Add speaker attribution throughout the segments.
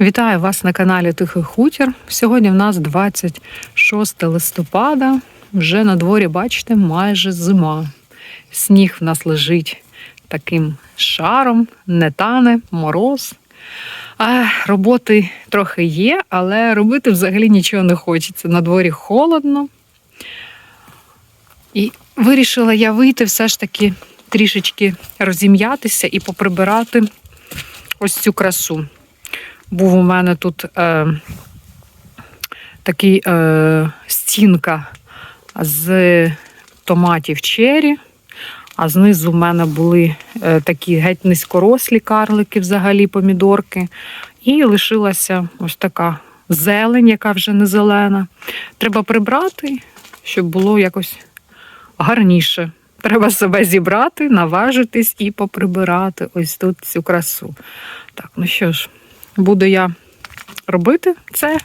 Speaker 1: Вітаю вас на каналі Тихий Хутір. Сьогодні в нас 26 листопада. Вже на дворі, бачите, майже зима. Сніг в нас лежить таким шаром, не тане, мороз. А, роботи трохи є, але робити взагалі нічого не хочеться. На дворі холодно. І вирішила я вийти все ж таки трішечки розім'ятися і поприбирати ось цю красу. Був у мене тут е, такий е, стінка з томатів чері, а знизу в мене були е, такі геть низькорослі карлики, взагалі помідорки. І лишилася ось така зелень, яка вже не зелена. Треба прибрати, щоб було якось гарніше. Треба себе зібрати, наважитись і поприбирати ось тут цю красу. Так, ну що ж, буду я робити це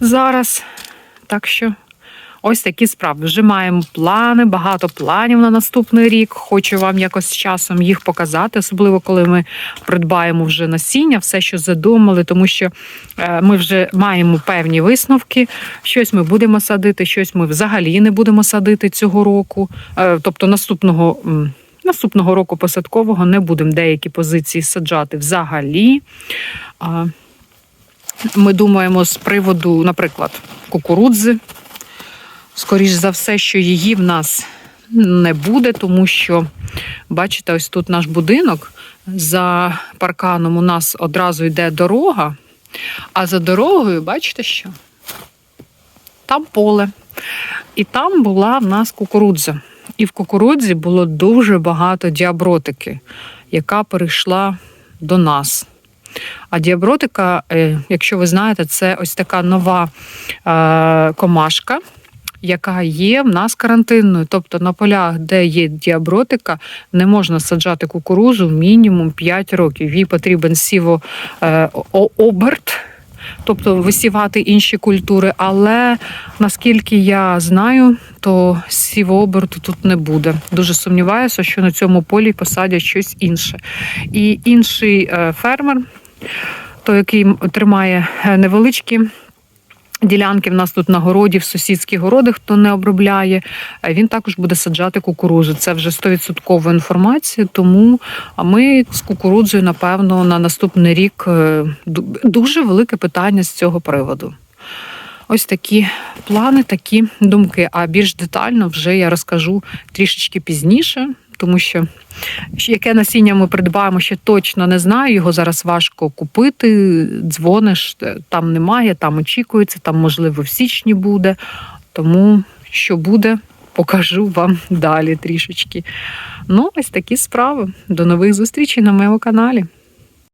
Speaker 1: зараз. Так що ось такі справи. Вже маємо плани, багато планів на наступний рік. Хочу вам якось з часом їх показати, особливо коли ми придбаємо вже насіння, все, що задумали, тому що е, ми вже маємо певні висновки. Щось ми будемо садити, щось ми взагалі не будемо садити цього року. Е, Тобто наступного. м, Наступного року посадкового не будемо деякі позиції саджати взагалі. Ми думаємо з приводу, наприклад, кукурудзи. Скоріш за все, що її в нас не буде, тому що, бачите, ось тут наш будинок. За парканом у нас одразу йде дорога, а за дорогою, бачите що? Там поле. І там була в нас кукурудза. І в кукурудзі було дуже багато діабротики, яка перейшла до нас. А діабротика, е, якщо ви знаєте, це ось така нова е, комашка, яка є в нас карантинною. Тобто на полях, де є діабротика, не можна саджати кукурузу мінімум 5 років. Їй потрібен сіво е. Тобто висівати інші культури, але наскільки я знаю, то сівооберту тут не буде. Дуже сумніваюся, що на цьому полі посадять щось інше. І інший е, фермер, той, який тримає е, невеличкі ділянки, в нас тут на городі, в сусідських городах, хто не обробляє, е, він також буде саджати кукурузу. Це вже 100% інформація, тому а ми з кукурудзою, напевно, на наступний рік дуже велике питання з цього приводу. Ось такі плани, такі думки. А більш детально вже я розкажу трішечки пізніше, тому що яке насіння ми придбаємо, ще точно не знаю. Його зараз важко купити. Дзвониш, е, там немає, там очікується, там, можливо, в січні буде. Тому що буде, покажу вам далі трішечки. Ну, ось такі справи. До нових зустрічей на моєму каналі.